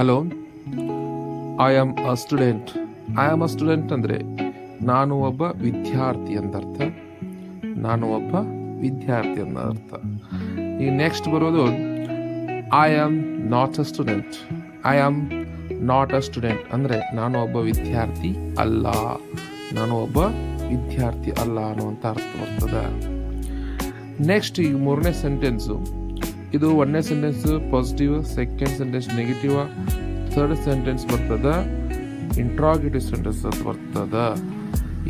Hello? I am a student I am a student ಅಂದರೆ ನಾನು ಒಬ್ಬ ವಿದ್ಯಾರ್ಥಿ ಅಂದರ್ಥ ನಾನು ಒಬ್ಬ ವಿದ್ಯಾರ್ಥಿ ಅನ್ನರ್ಥ ಈಗ ನೆಕ್ಸ್ಟ್ ಬರೋದು I am not a student I am not a student ಅಂದರೆ ನಾನು ಒಬ್ಬ ವಿದ್ಯಾರ್ಥಿ ಅಲ್ಲ. ನಾನು ಒಬ್ಬ ವಿದ್ಯಾರ್ಥಿ ಅಲ್ಲ ಅನ್ನುವಂಥ ಅರ್ಥ ಬರ್ತದೆ. ನೆಕ್ಸ್ಟ್ ಈಗ ಮೂರನೇ ಸೆಂಟೆನ್ಸು ಇದು ಒಂದನೇ sentence positive second sentence negative third sentence ಬರ್ತದ. ಇಂಟ್ರಾಗೇಟಿವ್ ಸೆಂಟೆನ್ಸ್ ಅಂತ ಬರ್ತದ.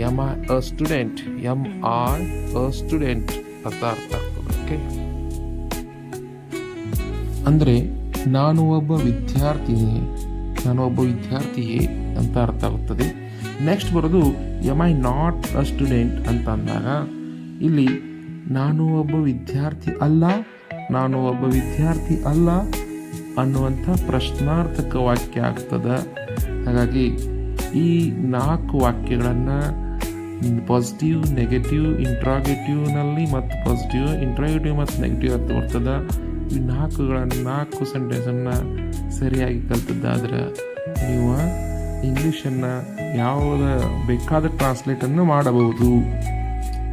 Am I a student am are a student ಅಂತ ಅರ್ಥ ಆಗ್ತದೆ ಓಕೆ ಅಂದರೆ ನಾನು ಒಬ್ಬ ವಿದ್ಯಾರ್ಥಿನಿ ನಾನು ಒಬ್ಬ ವಿದ್ಯಾರ್ಥಿಯೇ ಅಂತ ಅರ್ಥ ಆಗುತ್ತದೆ ನೆಕ್ಸ್ಟ್ ಬರೋದು am I not a student ಅಂತ ಅಂದಾಗ, ಇಲ್ಲಿ ನಾನು ಒಬ್ಬ ವಿದ್ಯಾರ್ಥಿ ಅಲ್ಲ ನಾನು ಒಬ್ಬ ವಿದ್ಯಾರ್ಥಿ ಅಲ್ಲ ಅನ್ನುವಂಥ ಪ್ರಶ್ನಾರ್ಥಕ ವಾಕ್ಯ ಆಗ್ತದೆ. ಹಾಗಾಗಿ ಈ ನಾಲ್ಕು ವಾಕ್ಯಗಳನ್ನು ಪಾಸಿಟಿವ್ ನೆಗೆಟಿವ್ ಇಂಟ್ರಾಗೇಟಿವ್ನಲ್ಲಿ ಮತ್ತು ಪಾಸಿಟಿವ್ ಇಂಟ್ರಾಗೇಟಿವ್ ಮತ್ತು ನೆಗೆಟಿವ್ ಅಂತ ಬರ್ತದೆ. ಈ ನಾಲ್ಕುಗಳನ್ನು ನಾಲ್ಕು ಸೆಂಟೆನ್ಸನ್ನು ಸರಿಯಾಗಿ ಕಲ್ತದ್ದಾದ್ರೆ ನೀವು ಇಂಗ್ಲೀಷನ್ನು ಯಾವುದ ಬೇಕಾದ ಟ್ರಾನ್ಸ್ಲೇಟನ್ನು ಮಾಡಬಹುದು.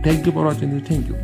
Thank you for watching thank you